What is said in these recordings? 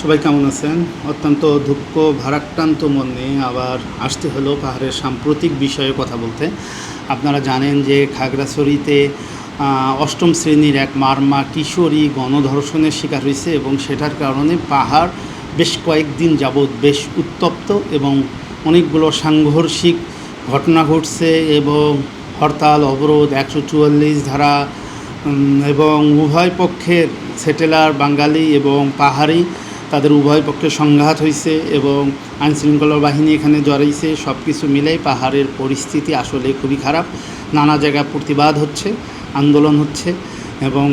সবাই কেমন আছেন? অত্যন্ত দুঃখ, ভারাক্রান্ত মন নিয়ে আবার আসতে হলো পাহাড়ের সাম্প্রতিক বিষয়ে কথা বলতে। আপনারা জানেন যে খাগড়াছড়িতে অষ্টম শ্রেণির এক মারমা কিশোরী গণধর্ষণের শিকার হয়েছে এবং সেটার কারণে পাহাড় বেশ কয়েকদিন যাবৎ বেশ উত্তপ্ত এবং অনেকগুলো সাংঘর্ষিক ঘটনা ঘটছে এবং হরতাল, অবরোধ, একশো চুয়াল্লিশ ধারা এবং উভয় পক্ষের সেটেলার বাঙালি এবং পাহাড়ি তাদের উভয় পক্ষে সংঘাত হয়েছে এবং আইনশৃঙ্খলা বাহিনী এখানে জড়াইছে সব কিছু মিলেই পাহাড়ের পরিস্থিতি আসলে খুবই খারাপ। নানা জায়গায় প্রতিবাদ হচ্ছে, আন্দোলন হচ্ছে এবং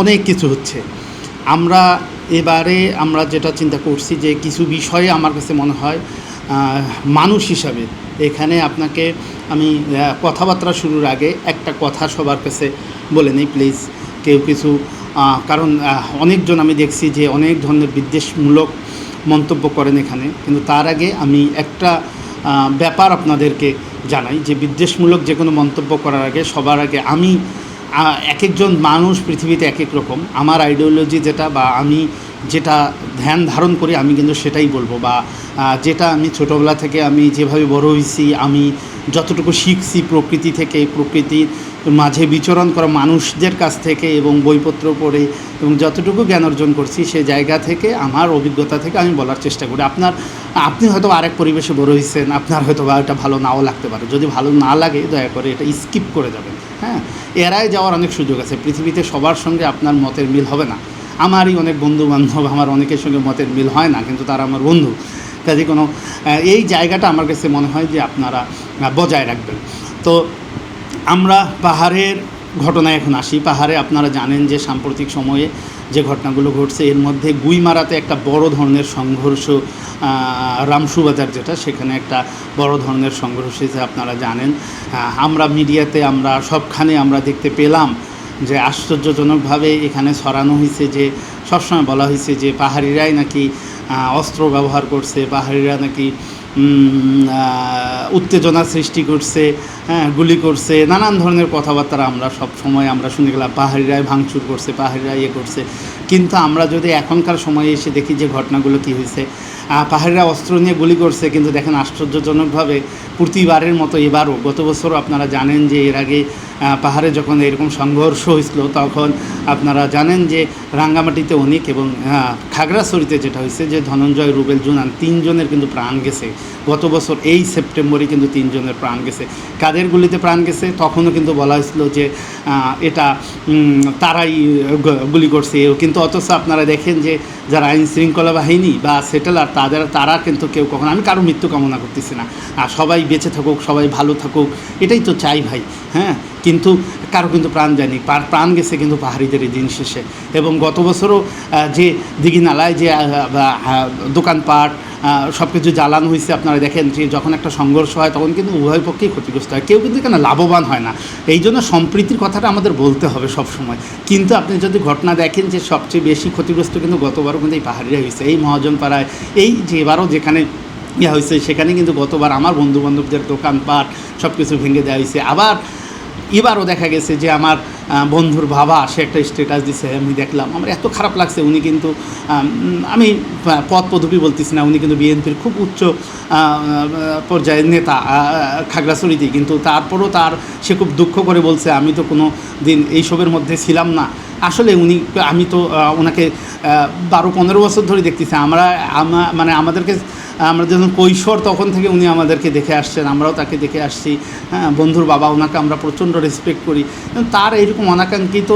অনেক কিছু হচ্ছে। আমরা এবারে আমরা যেটা চিন্তা করছি যে কিছু বিষয়ে আমার কাছে মনে হয় মানুষ হিসাবে এখানে আপনাকে আমি কথাবার্তা শুরুর আগে একটা কথা সবার কাছে বলে নিই, প্লিজ। কেউ কিছু কারণ অনেকজন আমি দেখছি যে অনেক ধরনের বিদ্বেষমূলক মন্তব্য করেন এখানে। কিন্তু তার আগে আমি একটা ব্যাপার আপনাদেরকে জানাই যে বিদ্বেষমূলক যে কোনো মন্তব্য করার আগে, সবার আগে আমি এক একজন মানুষ পৃথিবীতে এক এক রকম। আমার আইডিওলজি যেটা বা আমি যেটা ধ্যান ধারণ করি, আমি কিন্তু সেটাই বলব বা যেটা আমি ছোটোবেলা থেকে আমি যেভাবে বড় হয়েছি, আমি যতটুকু শিখছি প্রকৃতি থেকে, প্রকৃতির মাঝে বিচরণ করা মানুষদের কাছ থেকে এবং বইপত্র পড়ে এবং যতটুকু জ্ঞান অর্জন করছি সে জায়গা থেকে, আমার অভিজ্ঞতা থেকে আমি বলার চেষ্টা করি। আপনার, আপনি হয়তো আরেক পরিবেশে বড় হয়েছেন আপনার হয়তো বা এটা ভালো নাও লাগতে পারে। যদি ভালো না লাগে, দয়া করে এটা স্কিপ করে যাবেন। হ্যাঁ? এড়ায় যাওয়ার অনেক সুযোগ আছে। পৃথিবীতে সবার সঙ্গে আপনার মতের মিল হবে না। আমারই অনেক বন্ধু বান্ধব আমার অনেকের সঙ্গে মতের মিল হয় না, কিন্তু তারা আমার বন্ধু। কাজে কোনো এই জায়গাটা আমার কাছে মনে হয় যে আপনারা বজায় রাখবেন। তো আমরা পাহাড়ের ঘটনায় এখন আসি। পাহাড়ে আপনারা জানেন যে সাম্প্রতিক সময়ে যে ঘটনাগুলো ঘটছে এর মধ্যে গুইমারাতে একটা বড় ধরনের সংঘর্ষ আহ, রামসুবাজার যেটা সেখানে একটা বড় ধরনের সংঘর্ষ হয়েছে আপনারা জানেন। আমরা মিডিয়াতে আমরা সবখানে আমরা দেখতে পেলাম যে আশ্চর্যজনকভাবে এখানে ছড়ানো হয়েছে যে সবসময় বলা হয়েছে যে পাহাড়িরাই নাকি অস্ত্র ব্যবহার করছে পাহাড়িরা নাকি উত্তেজনা সৃষ্টি করছে হ্যাঁ গুলি করছে, নানান ধরনের কথাবার্তা আমরা সব সময় আমরা শুনে গেলাম। পাহাড়িরাই ভাঙচুর করছে পাহাড়িরাই ইয়ে করছে। কিন্তু আমরা যদি এখনকার সময়ে এসে দেখি যে ঘটনাগুলো কী হয়েছে পাহাড়িরা অস্ত্র নিয়ে গুলি করছে, কিন্তু দেখেন আশ্চর্যজনকভাবে প্রতিবারের মতো এবারও, গত বছরও আপনারা জানেন যে এর আগে পাহাড়ে যখন এরকম সংঘর্ষ হয়েছিল, তখন আপনারা জানেন যে রাঙ্গামাটিতে অনেক এবং খাগড়াছড়িতে যেটা হয়েছে যে ধনঞ্জয়, রুবেল, জুনান তিনজনের কিন্তু প্রাণ গেছে। গত বছর এই সেপ্টেম্বরে কিন্তু তিনজনের প্রাণ গেছে। কাদের গুলিতে প্রাণ গেছে? তখনও কিন্তু বলা হয়েছিল যে এটা তারাই গুলি করছে। কিন্তু অথচ আপনারা দেখেন যে যারা আইন শৃঙ্খলা বাহিনী বা সেটেলার, তাদের, তারা কিন্তু কেউ কখনো, আমি কারও মৃত্যু কামনা করতেছি না। আর সবাই বেঁচে থাকুক, সবাই ভালো থাকুক, এটাই তো চাই ভাই হ্যাঁ? কিন্তু কারও কিন্তু প্রাণ যায়নি। পার প্রাণ গেছে কিন্তু পাহাড়িদের এই দিন শেষে। এবং গত বছরও যে দিঘি নালায় যে দোকানপাট সব কিছু জ্বালানো হয়েছে, আপনারা দেখেন যে যখন একটা সংঘর্ষ হয়, তখন কিন্তু উভয় পক্ষেই ক্ষতিগ্রস্ত হয়। কেউ কিন্তু এখানে লাভবান হয় না। এই জন্য সম্প্রীতির কথাটা আমাদের বলতে হবে সব সময় কিন্তু আপনি যদি ঘটনা দেখেন যে সবচেয়ে বেশি ক্ষতিগ্রস্ত কিন্তু গতবারও কিন্তু এই পাহাড়িরা হয়েছে। এই মহাজনপাড়ায়, এই যে এবারও যেখানে ইয়ে হয়েছে, সেখানে কিন্তু গতবার আমার বন্ধু বান্ধবদের দোকানপাট সব কিছু ভেঙে দেওয়া হয়েছে। আবার এবারও দেখা গেছে যে আমার বন্ধুর বাবা, সে একটা স্ট্যাটাস দিছে, আমি দেখলাম। আমার এত খারাপ লাগছে, উনি কিন্তু, আমি পদ পদবি বলতেছি না, উনি কিন্তু বিএনপির খুব উচ্চ পর্যায়ের নেতা খাগড়াছড়িতে। কিন্তু তারপরও তার, সে খুব দুঃখ করে বলছে, আমি তো কোনো দিন এইসবের মধ্যে ছিলাম না। আসলে উনি, আমি তো ওনাকে বারো পনেরো বছর ধরে দেখতেছি। আমরা মানে আমাদেরকে আমরা যখন কৈশোর, তখন থেকে উনি আমাদেরকে দেখে আসছেন, আমরাও তাকে দেখে আসছি। হ্যাঁ বন্ধুর বাবা ওনাকে আমরা প্রচণ্ড রেসপেক্ট করি। তার এইরকম অনাকাঙ্ক্ষিত,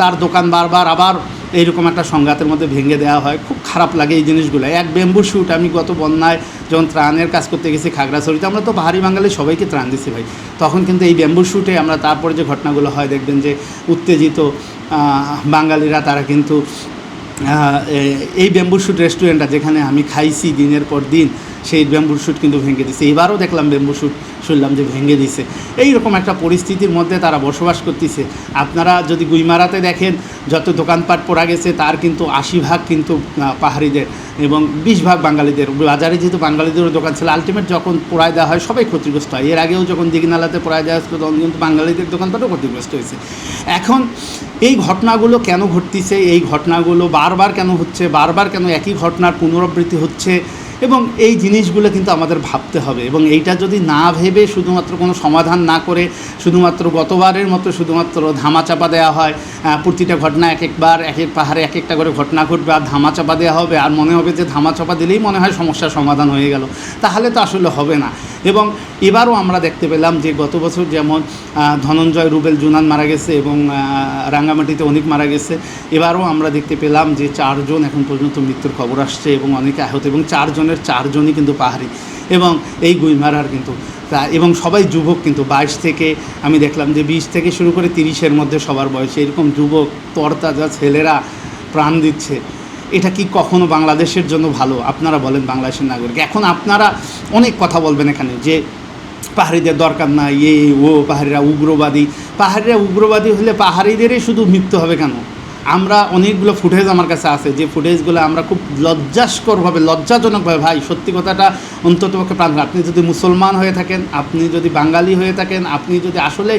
তার দোকান বারবার আবার এইরকম একটা সংঘাতের মধ্যে ভেঙে দেওয়া হয়। খুব খারাপ লাগে এই জিনিসগুলো। এক বেম্বু শ্যুট আমি গত বন্যায় যখন ত্রাণের কাজ করতে গেছি খাগড়াছড়িতে, আমরা তো পাহাড়ি বাঙালি, সবাইকে ত্রাণ দিছি ভাই। তখন কিন্তু এই বেম্বু শ্যুটে আমরা তারপরে যে ঘটনাগুলো হয়, দেখবেন যে উত্তেজিত বাঙালিরা তারা কিন্তু এই ব্যাম্বু শ্যুট রেস্টুরেন্টটা যেখানে আমি খাইছি দিনের পর দিন সেই ব্যাম্বুর শ্যুট কিন্তু ভেঙে দিছে। এবারও দেখলাম ব্যাম্বু শ্যুট শুনলাম যে ভেঙে দিছে। এইরকম একটা পরিস্থিতির মধ্যে তারা বসবাস করতেছে। আপনারা যদি গুইমারাতে দেখেন, যত দোকানপাট পড়া গেছে, তার কিন্তু আশি ভাগ কিন্তু পাহাড়িদের এবং বিশ ভাগ বাঙালিদের। বাজারে যেহেতু বাঙালিদেরও দোকান ছিল, আলটিমেট যখন পোড়ায় দেওয়া হয়, সবাই ক্ষতিগ্রস্ত হয়। এর আগেও যখন দিঘিনালাতে পোড়ায় দেওয়া হচ্ছে তখন কিন্তু বাঙালিদের দোকানপাটও ক্ষতিগ্রস্ত হয়েছে। এখন এই ঘটনাগুলো কেন ঘটতিছে? এই ঘটনাগুলো বারবার কেন হচ্ছে? বারবার কেন একই ঘটনার পুনরাবৃত্তি হচ্ছে? এবং এই জিনিসগুলো কিন্তু আমাদের ভাবতে হবে এবং এইটা যদি না ভেবে শুধুমাত্র কোনো সমাধান না করে শুধুমাত্র গতবারের মতো শুধুমাত্র ধামাচাপা দেওয়া হয় প্রতিটা ঘটনা এক একবার, এক এক পাহাড়ে এক একটা করে ঘটনা ঘটবে, আর ধামাচাপা দেওয়া হবে, আর মনে হবে যে ধামাচাপা দিলেই মনে হয় সমস্যার সমাধান হয়ে গেল। তাহলে তো আসলে হবে না। এবং এবারও আমরা দেখতে পেলাম যে গত বছর যেমন ধনঞ্জয় রুবেল জুনান মারা গেছে এবং রাঙ্গামাটিতে অনেক মারা গেছে, এবারও আমরা দেখতে পেলাম যে চারজন এখন পর্যন্ত মৃত্যুর খবর আসছে এবং অনেকে আহত, এবং চারজনের চারজনই কিন্তু পাহাড়ি। এবং এই গুইমারার কিন্তু তা এবং সবাই যুবক কিন্তু, বাইশ থেকে, আমি দেখলাম যে বিশ থেকে শুরু করে তিরিশের মধ্যে সবার বয়সে এরকম যুবক, তরতাজা ছেলেরা প্রাণ দিচ্ছে। এটা কি কখনো বাংলাদেশের জন্য ভালো? আপনারা বলেন বাংলাদেশের নাগরিক। এখন আপনারা অনেক কথা বলবেন এখানে যে পাহাড়িদের দরকার নাই, এ, ও, পাহাড়িরা উগ্রবাদী। পাহাড়িরা উগ্রবাদী হলে পাহাড়িদেরই শুধু মৃত্যু হবে কেন? আমরা অনেকগুলো ফুটেজ আমার কাছে আছে, যে ফুটেজগুলো আমরা খুব লজ্জাস্করভাবে, লজ্জাজনকভাবে, ভাই, সত্যি কথাটা অন্ততপক্ষে প্রাণ আপনি যদি মুসলমান হয়ে থাকেন, আপনি যদি বাঙালি হয়ে থাকেন, আপনি যদি আসলে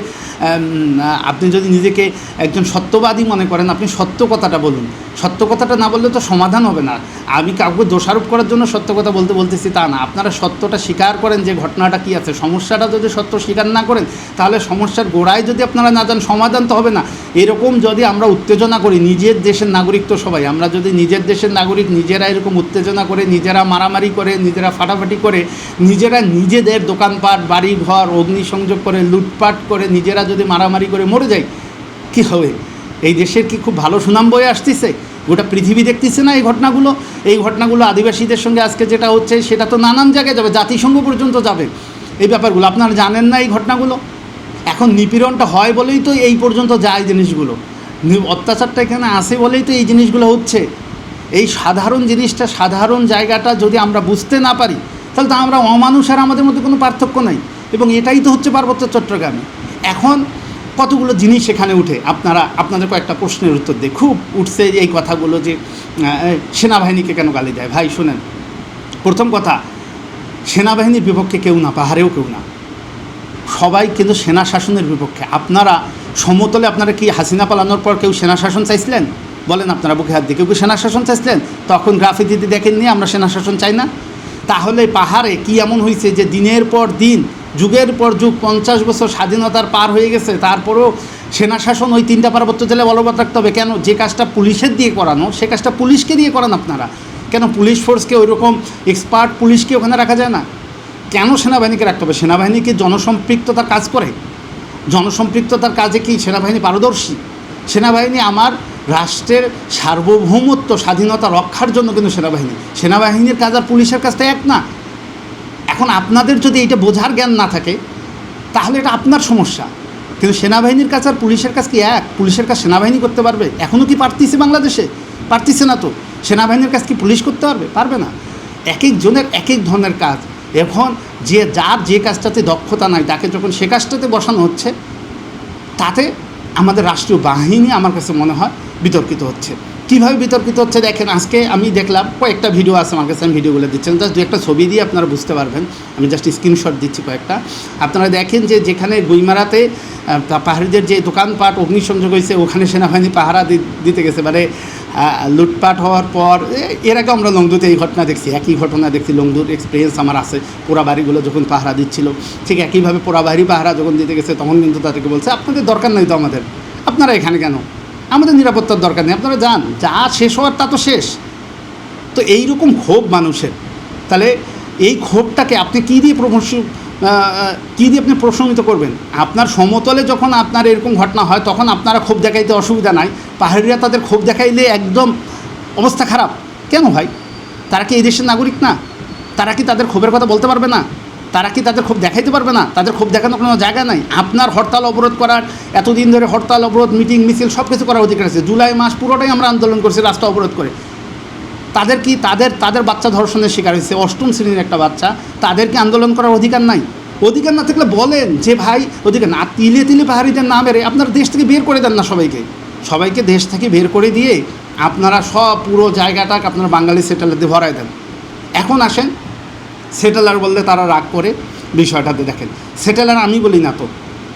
আপনি যদি নিজেকে একজন সত্যবাদী মনে করেন, আপনি সত্য কথাটা বলুন। সত্য কথাটা না বললে তো সমাধান হবে না। আমি কাউকে দোষারোপ করার জন্য সত্য কথা বলতে বলতেছি তা না। আপনারা সত্যটা স্বীকার করেন যে ঘটনাটা কী আছে। সমস্যাটা যদি সত্য স্বীকার না করেন, তাহলে সমস্যার গোড়ায় যদি আপনারা না যান, সমাধান তো হবে না। এরকম যদি আমরা উত্তেজনা করি নিজের দেশের নাগরিক তো সবাই। আমরা যদি নিজের দেশের নাগরিক, নিজেরা এরকম উত্তেজনা করে, নিজেরা মারামারি করে, নিজেরা ফাটাফাটি করে, নিজেরা নিজেদের দোকানপাট বাড়ি ঘর অগ্নিসংযোগ করে, লুটপাট করে, নিজেরা যদি মারামারি করে মরে যাই, কী হবে? এই দেশের কি খুব ভালো সুনাম বয়ে আসতেছে? গোটা পৃথিবী দেখতেছে না এই ঘটনাগুলো? এই ঘটনাগুলো আদিবাসীদের সঙ্গে আজকে যেটা হচ্ছে, সেটা তো নানান জায়গায় যাবে, জাতিসংঘ পর্যন্ত যাবে। এই ব্যাপারগুলো, আপনারা জানেন না এই ঘটনাগুলো? এখন নিপীড়নটা হয় বলেই তো এই পর্যন্ত যায় জিনিসগুলো। অত্যাচারটা এখানে আসে বলেই তো এই জিনিসগুলো হচ্ছে। এই সাধারণ জিনিসটা, সাধারণ জায়গাটা যদি আমরা বুঝতে না পারি, তাহলে তো আমরা অমানুষ আর আমাদের মধ্যে কোনো পার্থক্য নাই। এবং এটাই তো হচ্ছে পার্বত্য চট্টগ্রামে। এখন কতগুলো জিনিস এখানে উঠে? আপনারা, আপনাদের কয়েকটা প্রশ্নের উত্তর দিয়ে খুব উঠছে এই কথাগুলো যে সেনাবাহিনীকে কেন গালি দেয়? ভাই, শোনেন, প্রথম কথা, সেনাবাহিনীর বিপক্ষে কেউ না, পাহাড়েও কেউ না। সবাই কিন্তু সেনা শাসনের বিপক্ষে। আপনারা সমতলে আপনারা কি হাসিনা পালানোর পর কেউ সেনা শাসন চাইছিলেন? বলেন আপনারা বুকে হাত দিয়ে, কেউ সেনা শাসন চাইছিলেন? তখন গ্রাফিতিতে দেখেননি, আমরা সেনা শাসন চাই না? তাহলে পাহাড়ে কি এমন হয়েছে যে দিনের পর দিন, যুগের পর যুগ, পঞ্চাশ বছর স্বাধীনতার পার হয়ে গেছে, তারপরেও সেনা শাসন ওই তিনটা পার্বত্য জেলায় বলবৎ রাখতে হবে? কেন যে কাজটা পুলিশের দিয়ে করানো, সে কাজটা পুলিশকে দিয়ে করান আপনারা? কেন পুলিশ ফোর্সকে ওই রকম এক্সপার্ট পুলিশকে ওখানে রাখা যায় না? কেন সেনাবাহিনীকে রাখতে হবে? সেনাবাহিনী কি জনসম্পৃক্ততার কাজ করে। জনসম্পৃক্ততার কাজে কি সেনাবাহিনী পারদর্শী? সেনাবাহিনী আমার রাষ্ট্রের সার্বভৌমত্ব, স্বাধীনতা রক্ষার জন্য কিন্তু সেনাবাহিনী। সেনাবাহিনীর কাজ আর পুলিশের কাজটা এক না। এখন আপনাদের যদি এইটা বোঝার জ্ঞান না থাকে, তাহলে এটা আপনার সমস্যা। কিন্তু সেনাবাহিনীর কাজ আর পুলিশের কাজ কি এক? পুলিশের কাজ সেনাবাহিনী করতে পারবে? এখনও কি পারতিছে বাংলাদেশে? পারতিছে না তো। সেনাবাহিনীর কাজ কি পুলিশ করতে পারবে? পারবে না। এক একজনের এক এক ধরনের কাজ। এখন যে যার যে কাজটাতে দক্ষতা নাই, তাকে যখন সে কাজটাতে বসানো হচ্ছে, তাতে আমাদের রাষ্ট্রীয় বাহিনী আমার কাছে মনে হয় বিতর্কিত হচ্ছে। কীভাবে বিতর্কিত হচ্ছে দেখেন, আজকে আমি দেখলাম, কয়েকটা ভিডিও আছে আমার কাছে, আমি ভিডিওগুলো দিচ্ছেন জাস্ট দু একটা ছবি দিয়ে আপনারা বুঝতে পারবেন। আমি জাস্ট স্ক্রিনশট দিচ্ছি কয়েকটা। আপনারা দেখেন যে যেখানে গুইমারাতে পাহাড়িদের যে দোকানপাট, অগ্নিসংযোগ হয়েছে, ওখানে সেনাবাহিনী পাহারা দিতে গেছে। মানে লুটপাট হওয়ার পর এর আগে আমরা লংদুতে এই ঘটনা দেখছি, একই ঘটনা দেখছি, লংদুর এক্সপিরিয়েন্স আমার আছে। পোড়া বাড়িগুলো যখন পাহারা দিচ্ছিল, ঠিক একইভাবে পোড়া বাড়ি পাহারা যখন দিতে গেছে, তখন কিন্তু তাদেরকে বলছে, আপনাদের দরকার নেই তো আমাদের। আপনারা এখানে কেন? আমাদের নিরাপত্তার দরকার নেই। আপনারা যান, যা শেষ হওয়ার তা তো শেষ। তো এই রকম ক্ষোভ মানুষের। তাহলে এই ক্ষোভটাকে আপনি কী দিয়ে প্রমোশ কী দিয়ে আপনি প্রশমিত করবেন? আপনার সমতলে যখন আপনার এরকম ঘটনা হয়, তখন আপনারা ক্ষোভ দেখাইতে অসুবিধা নাই। পাহাড়িরা তাদের ক্ষোভ দেখাইলে একদম অবস্থা খারাপ। কেন ভাই? তারা কি এই দেশের নাগরিক না? তারা কি তাদের ক্ষোভের কথা বলতে পারবে না? তারা কি তাদের ক্ষোভ দেখাইতে পারবে না? তাদের ক্ষোভ দেখানোর কোনো জায়গা নাই। আপনার হরতাল, অবরোধ করার, এতদিন ধরে হরতাল, অবরোধ, মিটিং, মিছিল সব কিছু করার অধিকার আছে। জুলাই মাস পুরোটাই আমরা আন্দোলন করছি, রাস্তা অবরোধ করে। তাদের কি তাদের তাদের বাচ্চা ধর্ষণের শিকার হয়েছে, অষ্টম শ্রেণির একটা বাচ্চা তাদেরকে আন্দোলন করার অধিকার নাই? অধিকার না থাকলে বলেন যে ভাই, অধিকার না, তিলে তিলে পাহাড়িদের না বেড়ে আপনারা দেশ থেকে বের করে দেন না সবাইকে। সবাইকে দেশ থেকে বের করে দিয়ে আপনারা সব পুরো জায়গাটাকে আপনারা বাঙালি সেটেলারদের ভরায় দেন। এখন আসেন, সেটেলার বললে তারা রাগ করে বিষয়টাতে দেখেন। সেটেলার আমি বলি না তো।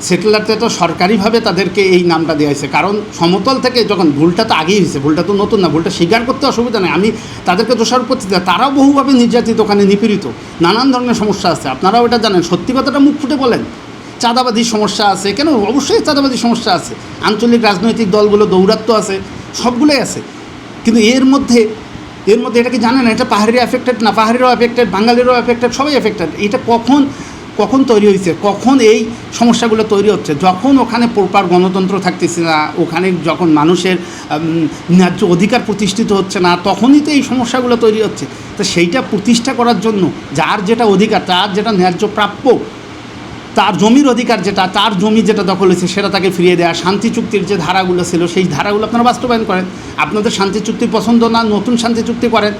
সেটেলারতে তো সরকারিভাবে তাদেরকে এই নামটা দেওয়া হয়েছে। কারণ সমতল থেকে যখন ভুলটা তো আগেই হয়েছে, ভুলটা তো নতুন না, ভুলটা স্বীকার করতে অসুবিধা নেই। আমি তাদেরকে দোষারোপ করতে চাই তারাও বহুভাবে নির্যাতিত ওখানে নিপীড়িত। নানান ধরনের সমস্যা আছে। আপনারাও এটা জানেন। সত্যি কথাটা মুখ ফুটে বলেন। চাঁদাবাদির সমস্যা আছে কেন? অবশ্যই চাঁদাবাদির সমস্যা আছে। আঞ্চলিক রাজনৈতিক দলগুলো দৌরাত্ম আছে, সবগুলোই আছে। কিন্তু এর মধ্যে এর মধ্যে এটা কি জানেন? এটা পাহাড়িরা এফেক্টেড না? পাহাড়িরাও এফেক্টেড বাঙালিরাও এফেক্টেড সবাই এফেক্টেড এটা কখন কখন তৈরি হয়েছে, কখন এই সমস্যাগুলো তৈরি হচ্ছে, যখন ওখানে প্রপার গণতন্ত্র থাকতেছে না, ওখানে যখন মানুষের ন্যায্য অধিকার প্রতিষ্ঠিত হচ্ছে না, তখনই তো এই সমস্যাগুলো তৈরি হচ্ছে। তো সেইটা প্রতিষ্ঠা করার জন্য যার যেটা অধিকার, তার যেটা ন্যায্য প্রাপ্য, তার জমির অধিকার যেটা, তার জমি যেটা দখল হয়েছে, সেটা তাকে ফিরিয়ে দেওয়া শান্তি চুক্তির যে ধারাগুলো ছিল, সেই ধারাগুলো আপনারা বাস্তবায়ন করেন। আপনাদের শান্তি চুক্তি পছন্দ না, নতুন শান্তি চুক্তি করেন।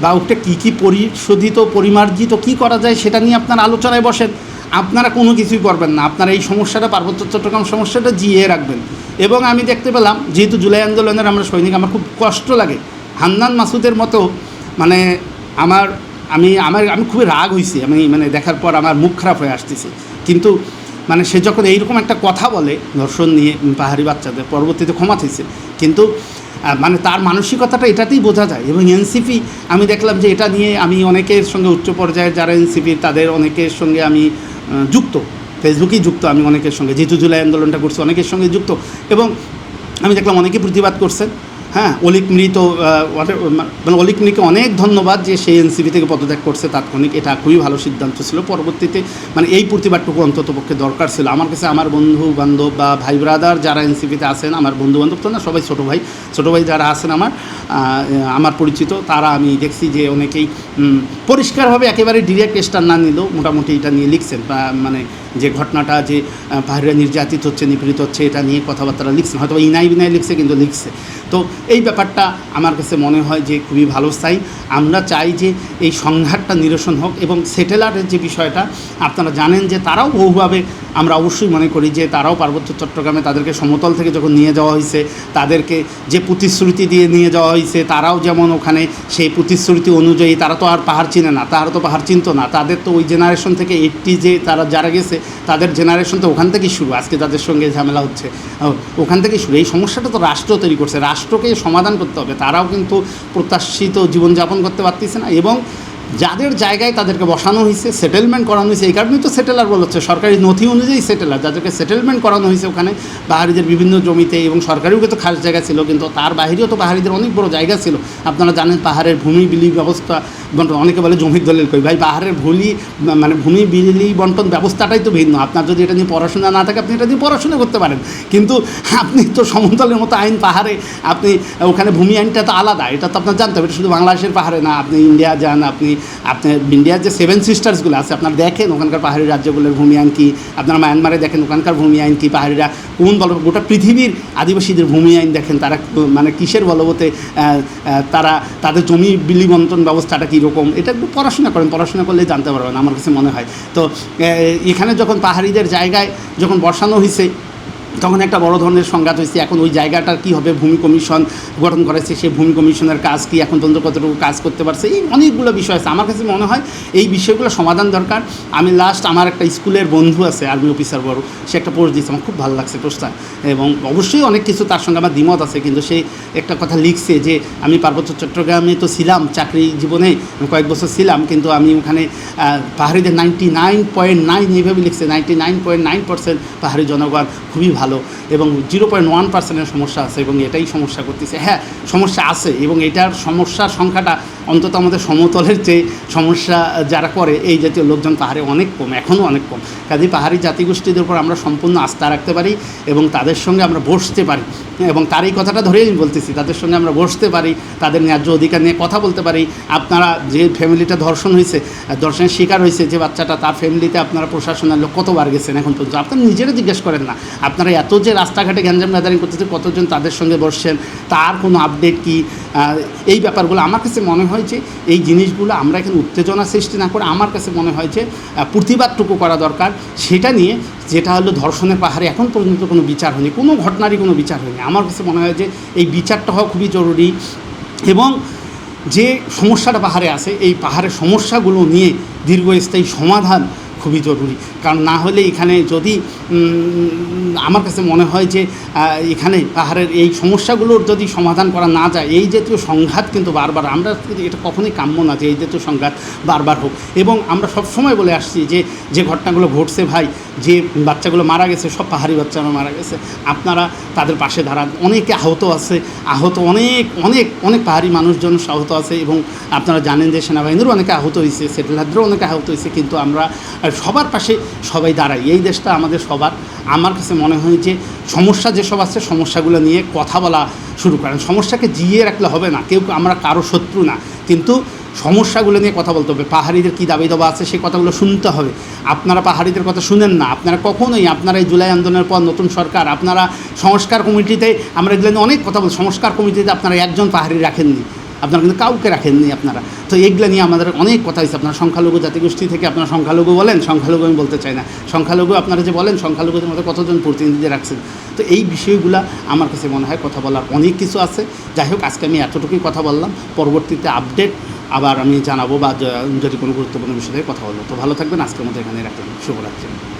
বা ওটা কী কী পরিশোধিত, পরিমার্জিত, কী করা যায় সেটা নিয়ে আপনারা আলোচনায় বসেন। আপনারা কোনো কিছুই করবেন না। আপনারা এই সমস্যাটা, পার্বত্য চট্টগ্রাম সমস্যাটা জিয়ে রাখবেন। এবং আমি দেখতে পেলাম, যেহেতু জুলাই আন্দোলনের আমরা সৈনিক, আমার খুব কষ্ট লাগে। হান্নান মাসুদের মতো মানে আমার, আমি আমার, আমি খুবই রাগ হয়েছি আমি মানে দেখার পর আমার মুখ খারাপ হয়ে আসতেছে। কিন্তু মানে সে যখন এইরকম একটা কথা বলে, ধর্ষণ নিয়ে পাহাড়ি বাচ্চাদের, পরবর্তীতে ক্ষমা থেছে কিন্তু মানে তার মানসিকতাটা এটাতেই বোঝা যায়। এবং এনসিপি, আমি দেখলাম যে এটা নিয়ে আমি অনেকের সঙ্গে উচ্চ পর্যায়ের যারা এনসিপি, তাদের অনেকের সঙ্গে আমি যুক্ত। ফেসবুকেই যুক্ত আমি অনেকের সঙ্গে। যেহেতু জুলাই আন্দোলনটা করছি, অনেকের সঙ্গে যুক্ত। এবং আমি দেখলাম অনেকে প্রতিবাদ করছে। হ্যাঁ অলিক মৃত মানে অলিক মৃকে অনেক ধন্যবাদ যে সেই এনসিপি থেকে পদত্যাগ করছে তাৎক্ষণিক। এটা খুবই ভালো সিদ্ধান্ত ছিল। পরবর্তীতে মানে এই প্রতিবাদটুকু অন্তত পক্ষে দরকার ছিল। আমার কাছে আমার বন্ধু বান্ধব বা ভাই ব্রাদার যারা এনসিপিতে আছেন, আমার বন্ধু বান্ধব তো না, সবাই ছোটো ভাই। ছোটো ভাই যারা আছেন আমার আমার পরিচিত, তারা আমি দেখছি যে অনেকেই পরিষ্কারভাবে একেবারে ডিরেক্ট স্টার না নিলেও মোটামুটি এটা নিয়ে লিখছেন বা মানে যে ঘটনাটা যে পাহাড়িরা নির্যাতিত হচ্ছে, নিপীড়িত হচ্ছে, এটা নিয়ে কথাবার্তা লিখছে। হয়তো ইনাই বিনাই লিখছে, কিন্তু লিখছে। তো এই ব্যাপারটা আমার কাছে মনে হয় যে খুবই ভালো চাই আমরা চাই যে এই সংঘাতটা নিরসন হোক এবং সেটেলারের যে বিষয়টা, আপনারা জানেন যে তারাও বহুভাবে আমরা অবশ্যই মনে করি যে তারাও পার্বত্য চট্টগ্রামে তাদেরকে সমতল থেকে যখন নিয়ে যাওয়া হয়েছে, তাদেরকে যে প্রতিশ্রুতি দিয়ে নিয়ে যাওয়া হয়েছে, তারাও যেমন ওখানে সেই প্রতিশ্রুতি অনুযায়ী, তারা তো আর পাহাড় চিনে না, তারা তো পাহাড় চিনত না, তাদের তো ওই জেনারেশন থেকে এইটটি যে তারা যারা গেছে, তাদের জেনারেশন তো ওখান থেকেই শুরু, আজকে তাদের সঙ্গে ঝামেলা হচ্ছে ওখান থেকেই শুরু। এই সমস্যাটা তো রাষ্ট্র তৈরি করছে, রাষ্ট্রকে সমাধান করতে হবে, তারাও কিন্তু প্রত্যাশিত জীবনযাপন করতে পারতেছে না এবং যাদের জায়গায় তাদেরকে বসানো হয়েছে সেটেলমেন্ট করানো হয়েছে এই কারণেই তো সেটেলার বলা হচ্ছে। সরকারি নথি অনুযায়ী সেটেলার যাদেরকে সেটেলমেন্ট করানো হয়েছে ওখানে পাহাড়িদের বিভিন্ন জমিতে এবং সরকারিও তো খাস জায়গা ছিল, কিন্তু তার বাইরেও তো পাহাড়িদের অনেক বড় জায়গা ছিল। আপনারা জানেন পাহাড়ের ভূমি বিলি ব্যবস্থা বন্টন অনেকে বলে জমির দলিল কই। ভাই, পাহাড়ের ভুলি মানে ভূমি বিলি বন্টন ব্যবস্থাটাই তো ভিন্ন। আপনার যদি এটা নিয়ে পড়াশোনা না থাকে, আপনি এটা নিয়ে পড়াশোনা করতে পারেন। কিন্তু আপনি তো সমতলের মতো আইন পাহাড়ে, আপনি ওখানে ভূমি আইনটা তো আলাদা, এটা তো আপনার জানতে হবে। এটা শুধু বাংলাদেশের পাহাড়ে না, আপনি ইন্ডিয়া যান, আপনি আপনার ইন্ডিয়ার যে সেভেন সিস্টার্সগুলো আছে, আপনার দেখেন ওখানকার পাহাড়ি রাজ্যগুলোর ভূমি আইন কী, আপনারা মায়ানমারে দেখেন ওখানকার ভূমি আইন কী, পাহাড়িরা কোন বল, গোটা পৃথিবীর আদিবাসীদের ভূমি আইন দেখেন তারা মানে কিসের বলবতে তারা তাদের জমি বিলি বন্টন ব্যবস্থাটা কীরকম, এটা একটু পড়াশোনা করেন, পড়াশোনা করলেই জানতে পারবেন, আমার কাছে মনে হয়। তো এখানে যখন পাহাড়িদের জায়গায় যখন বসানো হয়েছে তখন একটা বড় ধরনের সংঘাত হয়েছে, এখন ওই জায়গাটার কী হবে, ভূমি কমিশন গঠন করেছে, সেই ভূমি কমিশনের কাজ কি, এখন পর্যন্ত কতটুকু কাজ করতে পারছে, এই অনেকগুলো বিষয় আছে। আমার কাছে মনে হয় এই বিষয়গুলো সমাধান দরকার। আমি লাস্ট আমার একটা স্কুলের বন্ধু আছে আর্মি অফিসার বড়, সে একটা পোস্ট দিয়েছে, আমার খুব ভালো লাগছে পোস্টটা এবং অবশ্যই অনেক কিছু তার সঙ্গে আমার দ্বিমত আছে, কিন্তু সে একটা কথা লিখছে যে, আমি পার্বত্য চট্টগ্রামে তো ছিলাম, চাকরি জীবনে কয়েক বছর ছিলাম, কিন্তু আমি ওখানে পাহাড়িদের নাইনটি নাইন পয়েন্ট নাইন এইভাবে লিখছে ninety nine point nine percent পাহাড়ি জনগণ খুবই ভালো এবং জিরো পয়েন্ট ওয়ান পার্সেন্টের সমস্যা আছে এবং এটাই সমস্যা করতেছে। হ্যাঁ সমস্যা আছে এবং এটার সমস্যার সংখ্যাটা অন্তত আমাদের সমতলের যে সমস্যা যারা করে, এই জাতীয় লোকজন পাহাড়ে অনেক কম, এখনও অনেক কম। কাজে পাহাড়ি জাতিগোষ্ঠীদের উপর আমরা সম্পূর্ণ আস্থা রাখতে পারি এবং তাদের সঙ্গে আমরা বসতে পারি। এবং তার এই কথাটা ধরেই আমি বলতেছি, তাদের সঙ্গে আমরা বসতে পারি, তাদের ন্যায্য অধিকার নিয়ে কথা বলতে পারি। আপনারা যে ফ্যামিলিটা ধর্ষণ হয়েছে, ধর্ষণের শিকার হয়েছে যে বাচ্চাটা, তার ফ্যামিলিতে আপনারা প্রশাসনের লোক কতবার গেছেন এখন পর্যন্ত? আপনারা নিজেরা জিজ্ঞেস করেন না। আপনারা আপনারা এত যে রাস্তাঘাটে গ্যাঞ্জাম গ্যাদারিং করতেছে, কতজন তাদের সঙ্গে বসছেন, তার কোনো আপডেট কি? এই ব্যাপারগুলো আমার কাছে মনে হয় যে এই জিনিসগুলো আমরা এখানে উত্তেজনা সৃষ্টি না করে আমার কাছে মনে হয় যে প্রতিবাদটুকু করা দরকার। সেটা নিয়ে যেটা হলো ধর্ষণের পাহাড়ে এখন পর্যন্ত কোনো বিচার হয়নি, কোনো ঘটনারই কোনো বিচার হয়নি। আমার কাছে মনে হয় যে এই বিচারটা হওয়া খুবই জরুরি এবং যে সমস্যাটা পাহাড়ে আছে, এই পাহাড়ের সমস্যাগুলো নিয়ে দীর্ঘস্থায়ী সমাধান খুবই জরুরি। কারণ না হলে এখানে যদি আমার কাছে মনে হয় যে এখানে পাহাড়ের এই সমস্যাগুলোর যদি সমাধান করা না যায়, এই জাতীয় সংঘাত কিন্তু বারবার, আমরা এটা কখনোই কাম্য না যে এই জাতীয় সংঘাত বারবার হোক। এবং আমরা সবসময় বলে আসছি যে যে ঘটনাগুলো ঘটছে ভাই, যে বাচ্চাগুলো মারা গেছে, সব পাহাড়ি বাচ্চারা মারা গেছে, আপনারা তাদের পাশে দাঁড়ান। অনেকে আহত আছে, আহত অনেক অনেক অনেক পাহাড়ি মানুষজন আহত আছে এবং আপনারা জানেন যে সেনাবাহিনীরও অনেকে আহত হয়েছে সেটেলারদেরও অনেকে আহত হয়েছে কিন্তু আমরা সবার পাশে সবাই দাঁড়াই এই দেশটা আমাদের সবার। আমার কাছে মনে হয় যে সমস্যা যেসব আছে, সমস্যাগুলো নিয়ে কথা বলা শুরু করেন। সমস্যাকে জিয়ে রাখলে হবে না। কেউ আমরা কারও শত্রু না। কিন্তু সমস্যাগুলো নিয়ে কথা বলতে হবে। পাহাড়িদের কী দাবি দাবা আছে সেই কথাগুলো শুনতে হবে। আপনারা পাহাড়িদের কথা শুনেন না। আপনারা কখনোই, আপনারা এই জুলাই আন্দোলনের পর নতুন সরকার, আপনারা সংস্কার কমিটিতে, আমরা এগুলো নিয়ে অনেক কথা বলি সংস্কার কমিটিতে আপনারা একজন পাহাড়ি রাখেননি। আপনারা কিন্তু কাউকে রাখেননি আপনারা। তো এইগুলো নিয়ে আমাদের অনেক কথা হয়েছে। আপনারা সংখ্যালঘু জাতিগোষ্ঠী থেকে আপনারা সংখ্যালঘু বলেন, সংখ্যালঘু আমি বলতে চাই না। সংখ্যালঘু আপনারা যে বলেন, সংখ্যালঘুদের মধ্যে কতজন প্রতিনিধি রাখছেন? তো এই বিষয়গুলো আমার কাছে মনে হয় কথা বলার অনেক কিছু আছে। যাই হোক, আজকে আমি এতটুকুই কথা বললাম। পরবর্তীতে আপডেট আবার আমি জানাব বা যদি কোনো গুরুত্বপূর্ণ বিষয়ে কথা বলব। তো ভালো থাকবেন। আজকের মতো এখানে রাখবেন শুভরাত্রি।